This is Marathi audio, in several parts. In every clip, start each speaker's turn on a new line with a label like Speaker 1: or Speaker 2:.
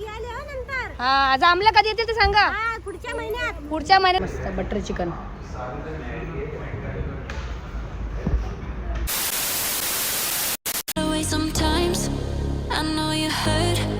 Speaker 1: हो नंतर.
Speaker 2: हा जांभला कधी येते ते सांगा.
Speaker 1: हा पुढच्या महिन्यात.
Speaker 2: पुढच्या महिन्यात. मस्त butter chicken
Speaker 3: sometimes. I know you heard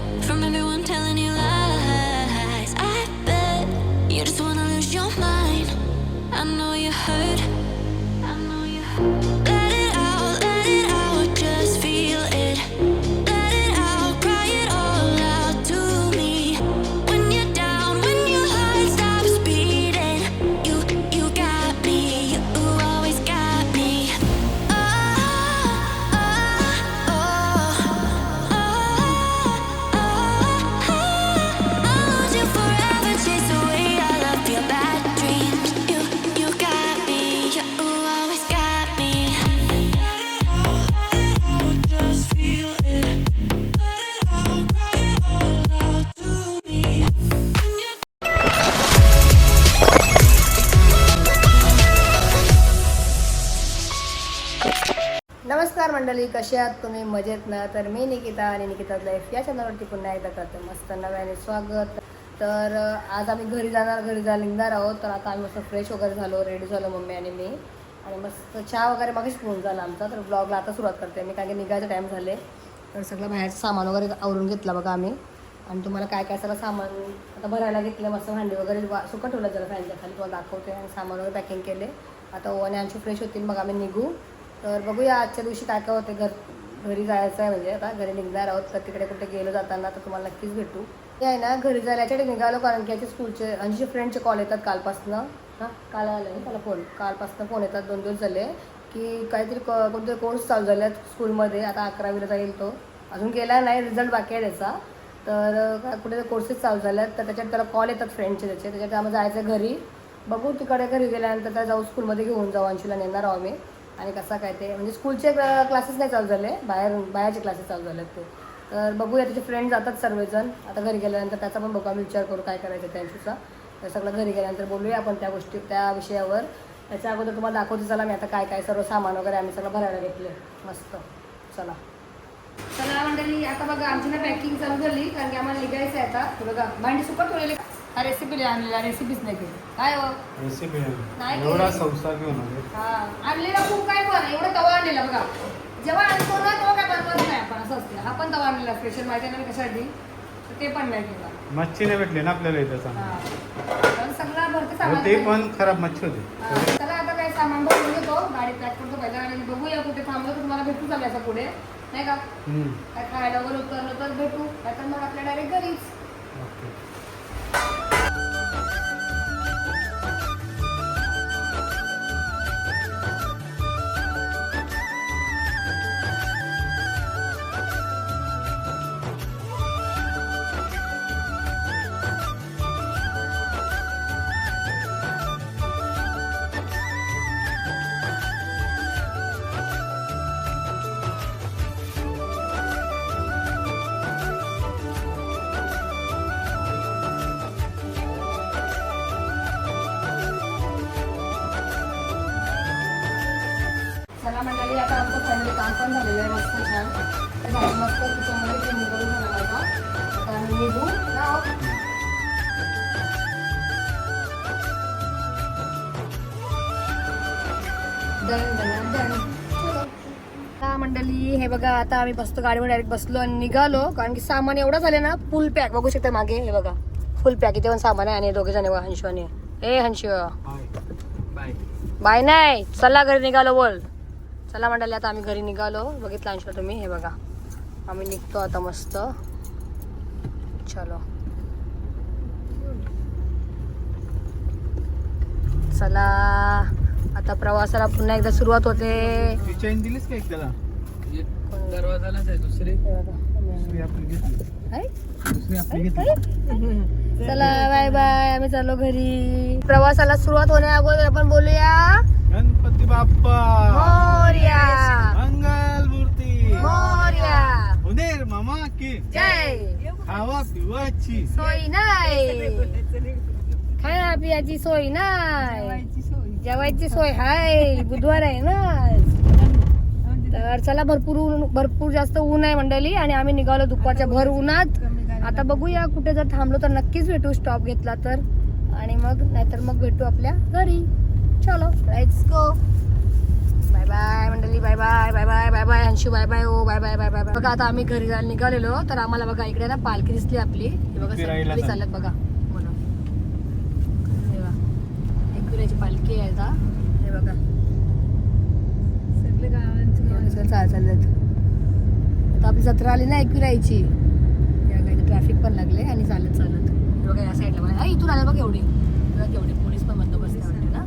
Speaker 2: मंडळी कसे आहात तुम्ही? मजेत ना? तर मी निकिता आणि निकिता लाईफ या चॅनलवरती पुन्हा एकदा करते मस्त नव्याने स्वागत. तर आज आम्ही घरी जाणार घरी जा निघणार आहोत. तर आता आम्ही मस्त फ्रेश वगैरे झालो रेडी झालो मम्मी आणि मी. आणि मस्त चहा वगैरे मागेच फोन झाला आमचा. तर ब्लॉगला आता सुरुवात करते मी कारण की निघायचं टाईम झाले. तर सगळं बाहेरचं सामान वगैरे आवरून घेतलं बघा आम्ही. आणि तुम्हाला काय काय सगळं सामान आता भरायला घेतलं मस्त भांडी वगैरे वा सुकं ठेवलं जरा फॅनच्या खाली. तुम्हाला दाखवते. आणि सामान वगैरे पॅकिंग केले. आता ओवाने आमची फ्रेश होतील मग आम्ही निघू. तर बघूया आजच्या दिवशी काय काय होते घर घरी जायचं आहे म्हणजे. आता घरी निघणार आहोत. तर तिकडे कुठे गेलो जाताना तर तुम्हाला नक्कीच भेटू. ते आहे ना घरी जायला निघालो कारण की याचे स्कूलचे अंशी फ्रेंडचे कॉल येतात कालपासनं. हां काल आलं नाही त्याला फोन. कालपासनं फोन येतात. दोन दिवस झाले की काहीतरी क कोणते कोर्स चालू झाले आहेत स्कूलमध्ये. आता अकरावीला जाईल तो. अजून गेला नाही रिझल्ट बाकी आहे त्याचा. तर अं, कुठे कोर्सेस चालू झाले आहेत तर त्याच्यात त्याला कॉल येतात फ्रेंडचे त्याचे. त्याच्यात आम्हाला जायचं घरी. बघू तिकडे घरी गेल्यानंतर त्याला जाऊ स्कूलमध्ये घेऊन जाऊ. अंशीला नेणार आहोत आम्ही. आणि कसा काय ते म्हणजे स्कूलचे क्लासेस नाही चालू झाले. बाहेर बाहेरचे क्लासेस चालू झाले ते. तर बघूया त्याचे फ्रेंड जातात सर्वजण. आता घरी गेल्यानंतर त्याचा पण बघू आम्ही विचार करू काय करायचं त्यांच्याचा तर सगळं घरी गेल्यानंतर बोलूया आपण त्या गोष्टी त्या विषयावर. त्याच्या अगोदर तुम्हाला दाखवते चला मी आता काय काय सर्व सामान वगैरे आम्ही सगळं भरायला घेतले. मस्त. चला. चला मंडळी आता बघा आमची ना पॅकिंग चालू झाली. कारण की आम्हाला निघायचं आहे आता. बघा भांडी सुकट ठेवलेली. हा रेसिपी आणलेला रेसिपीच नाही केली. काय हो?
Speaker 4: रेसिपी
Speaker 2: नाही
Speaker 4: एवढा. संसार घेऊन आले.
Speaker 2: हा. आणलेला खूप काय पण एवढा तवा आणलेला बघा. जेव्हा आणतो ना तेव्हा काय बनवत नाही आपण असं असते. हा पण तवा आणलेला स्पेशल माहिती ना कशासाठी? तर ते पण नाही केला.
Speaker 4: मच्छी नाही भेटली ना आपल्याला इथं
Speaker 2: हा.
Speaker 4: चांगली.
Speaker 2: कारण सगळं भरते सामान
Speaker 4: ते पण खराब मच्छी होती.
Speaker 2: हा, चला आता काय सामान भरून घेतो. गाडी पॅक करतो पहिल्या आणि बघूया कुठे थांबलो तर तुम्हाला भेटू चालू असं पुढे. नाही का?
Speaker 4: हम्म.
Speaker 2: काय खायला वगैरे उतरलो तर भेटू. नाही तर मग आपल्या डायरेक्ट घरीच.
Speaker 4: ओके.
Speaker 2: मंडळी आता आमचं काम पण झालेलं आहे. मस्त छान. झालं मस्त करून झालं आता. आम्ही निघू. ना हो. हा मंडळी हे बघा आता आम्ही बसतो गाडीवर डायरेक्ट बसलो आणि निघालो. कारण की सामान एवढं झाले ना फुल पॅक बघू शकता मागे हे बघा. फुल पॅक इथे पण सामान आहे आणि दोघे जण हंशू आणि ए हंशू. बाय नाही चला घरी निघालो बोल. चला मंडळी आता आम्ही घरी निघालो. बघितलं अंशला तुम्ही हे बघा. आम्ही निघतो आता मस्त. चलो. चला. आता प्रवासाला पुन्हा एकदा सुरुवात होते.
Speaker 4: चेन दिलीस का एक त्याला
Speaker 5: दरवाजालाच आहे दुसरी.
Speaker 2: बघा.
Speaker 4: दुसरी आपली घेतली.
Speaker 2: हाय?
Speaker 4: दुसरी आपली घेतली.
Speaker 2: चला बाय बाय आम्ही चाललो घरी. प्रवासाला सुरुवात होण्या अगोदर आपण बोलूया.
Speaker 4: गणपती बाप्पा.
Speaker 2: मोर्या.
Speaker 4: मंगल मूर्ती.
Speaker 2: मोर्या.
Speaker 4: उदेर मामा की
Speaker 2: जय.
Speaker 4: खावा पिवाची.
Speaker 2: सोय नाही खाया पियाची सोय नाही जेवायची सोय हाय. बुधवार आहे ना. तर चला भरपूर ऊन भरपूर जास्त ऊन आहे मंडळी आणि आम्ही निघालो दुपारच्या भर उन्हात आता बघूया कुठे जर थांबलो तर नक्कीच भेटू स्टॉप घेतला तर. आणि मग नाहीतर मग भेटू आपल्या घरी. चलो. लेट्स गो बाय बाय मंडळी. Bye bye bye bye bye bye Anshu bye bye oh bye bye bye bye bye बघा आता आम्ही घरी जायला निघालेलो तर आम्हाला बघा इकडे ना पालखी दिसली आपली. हे बघा सगळी. चालत बघा. पालखी आहे आता. हे बघा. सगळे गावांचे चाल चालत आता आपली जत्रा आली ना एकविरायची ट्रॅफिक पण लागले आणि चालत चालत. बघा या साईडला बघा. इथून आले बघ एवढे. बघा केवढे पोलीस पण बंदोबस्त आहे वाटतं ना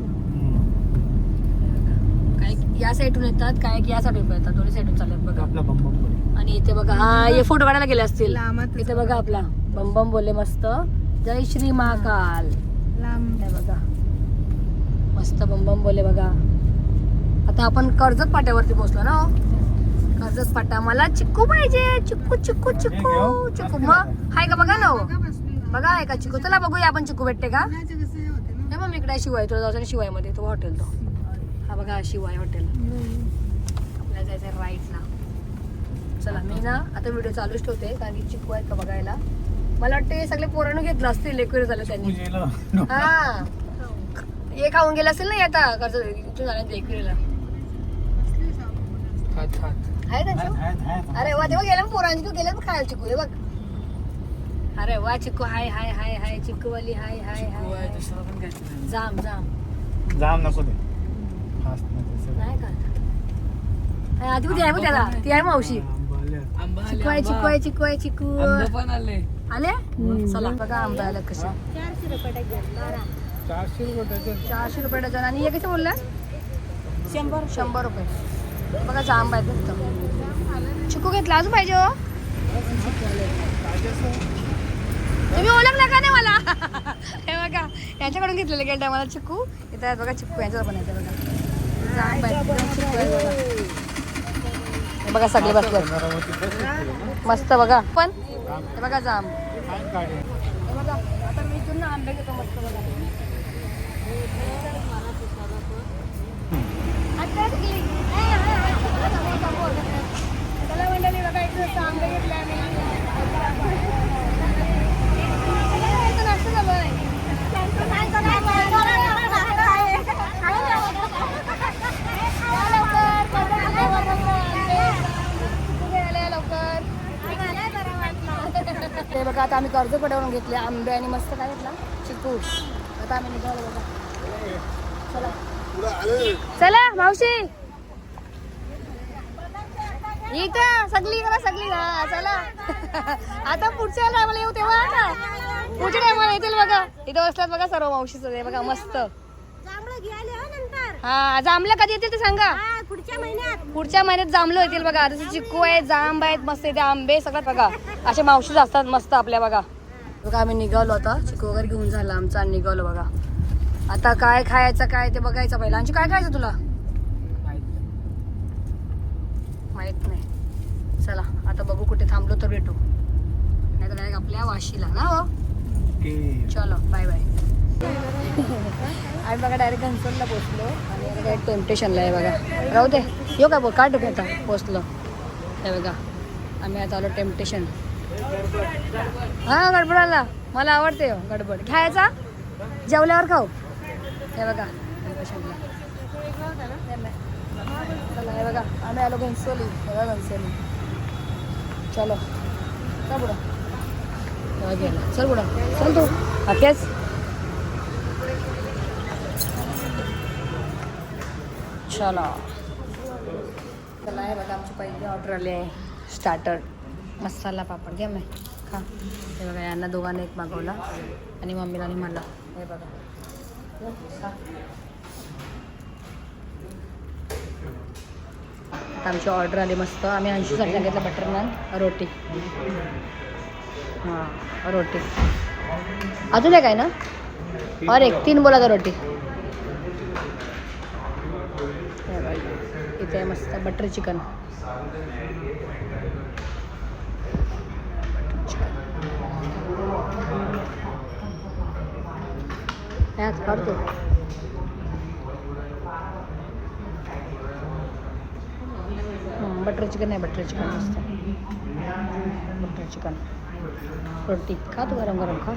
Speaker 2: काय या साईडून येतात काय या साईडून येतात दोन्ही साईडून चालत बघा.
Speaker 4: आपला बंबम
Speaker 2: आणि इथे बघा हा हे फोटो काढायला गेले असतील. इथे बघा आपला बम बम बोलले मस्त. जय श्री महाकाल. हे बघा. मस्त बम बम बोलले बघा. आता आपण कर्जत पाट्यावरती पोहोचलो ना हो. कर्जत पाटा मला चिक्कू पाहिजे. चिक्कू चिक्कू चिक्कू? चिक्कू. मग हाय का बघा ना हो. बघा आहे का चिक्कू? चला बघूया आपण चिक्कू भेटते का? नाही मग इकडे शिवाय तुला जायचं शिवायमध्ये तो हॉटेल तो. हा बघा शिवाय हॉटेल. आपल्याला जायचं राईटला चला मी ना आता व्हिडिओ चालूच ठेवते कारण की चिकू आहेत का बघायला. मला वाटतं हे सगळे पोरानं घेतलं असतील लेकर झालं त्यांनी. हा. हे खाऊन गेलं असेल ना हे आता कर्ज इथून झालं लेकरीला. आहे त्यांचं? अरे वा तेव्हा गेला पोरांची तू गेला खायला चिकू रे बघ. अरे वा चिकू हाय हाय हाय हाय चिकूवाली हाय हाय हाय.
Speaker 5: आहे.
Speaker 2: जाम जाम.
Speaker 4: जाम नको दे.
Speaker 2: नाही का आधी ती आहे त्याला. ती आहे मावशी.
Speaker 4: आले.
Speaker 5: आंबा आले,
Speaker 2: चिकू आहे. आहे आहे
Speaker 5: पण आले?
Speaker 2: आले चला बघा आंबा आला कसे.
Speaker 1: चारशे रुपये
Speaker 4: चारशे रुपये डझन.
Speaker 2: आणि हे कसे बोलला? शंभर शंभर रुपये. बघा जांब आहेत फक्त. चिकू घेतला अजून पाहिजे हो? तुम्ही ओळखला का नाही मला. हे बघा यांच्याकडून घेतलेले गेल्या टायमाला चिकू. इथं बघा चिकू यांच्यात पण येते बघा. बघा बघा सगळे बसले
Speaker 4: बस
Speaker 2: मस्त बघा. पण बघा जांब. बघा आता मी इथून आंबे घेतो मस्त बघा आता टिकली. ए, ए, ए, समोर, समोर. चला मंडळी बघा इथे मस्त आंबे घेतले आम्ही इथं नाश्ता चालू आहे. या लवकर, पटकन आंबे बनवतो, आंबे. चिकू घ्यायला या लवकर ते बघा आता आम्ही कर्ज पडवून घेतले. आंबे आणि मस्त काय घेतला? चिकू. आता आम्ही निघालो बघा. चला. चला मावशी. इथं सगळी जरा सगळी हा चला. आता पुढच्या टायमाला येऊ तेव्हा ना पुढच्या टायमाला येतील बघा. इथं बसल्यात बघा सर्व मावशीचं बघा मस्त.
Speaker 1: हो नंतर.
Speaker 2: हा जांभलं कधी येतील ते सांगा.
Speaker 1: पुढच्या महिन्यात.
Speaker 2: पुढच्या महिन्यात जांभलं येतील बघा. जसं चिक्कू आहे जांब आहेत मस्त इथे आंबे सगळं बघा. असे मावशीच असतात मस्त आपल्या बघा. बघा आम्ही निघालो आता. चिक्कू वगैरे घेऊन झाला आमचा आणि निघालो बघा. आता काय खायचं काय ते बघायचं पहिला. आणि काय खायचं तुला?
Speaker 5: माहीत नाही.
Speaker 2: माहीत नाही चला आता बघू कुठे थांबलो तर भेटू. नाही तर डायरेक्ट आपल्या वाशीला ना हो? चलो बाय बाय आम्ही बघा डायरेक्ट घनसोलला पोचलो काय टेम्पटेशनला आहे बघा. राहू दे. येऊ का बघ काढ आता. पोचलो. हे बघा. आम्ही आता आलो टेम्पटेशन हा गडबडाला. मला आवडते हो गडबड. घ्यायचा? जेवल्यावर खाऊ. हे बघा. टेम्पटेशनला चला हे बघा. आम्ही आलो घनसोली. हे बघा घनसोली. चलो. का बुडा गेला चल बुडा चल तू. अखेच चला चला हे बघा आमची पहिली ऑर्डर आली आहे. स्टार्टर मसाला पापड. घ्या मी खा. हे बघा यांना दोघांना एक मागवला. आणि मम्मीला आणि मला. हे बघा. आमची ऑर्डर आली मस्त. आम्ही ऐंशीसाठी सांगितलं बटर नान रोटी. हां रोटी. अजून एक आहे ना? और एक तीन बोला था रोटी हे बघा. इथे आहे मस्त बटर चिकन. ह्यात काढतो बटर चिकन आहे बटर चिकन मस्त. Butter chicken. रोटी. खा तू गरम गरम खा.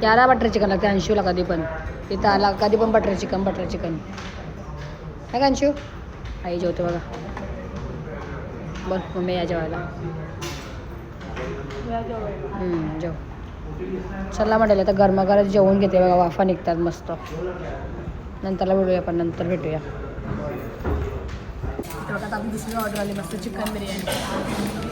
Speaker 2: त्याला बटर चिकन लागते अंशूला कधी पण. तिथं आला कधी पण बटर चिकन बटर चिकन. का अंशू आई जेवते बघा. बरं मम्मी या जेवायला. जेव. चला म्हणाले आता गरमागरम जेवून घेते बघा वाफा निघतात मस्त. नंतरला भेटूया आपण नंतर भेटूया. आता आपली दुसरी ऑर्डर आली मस्त चिकन बिर्याणी.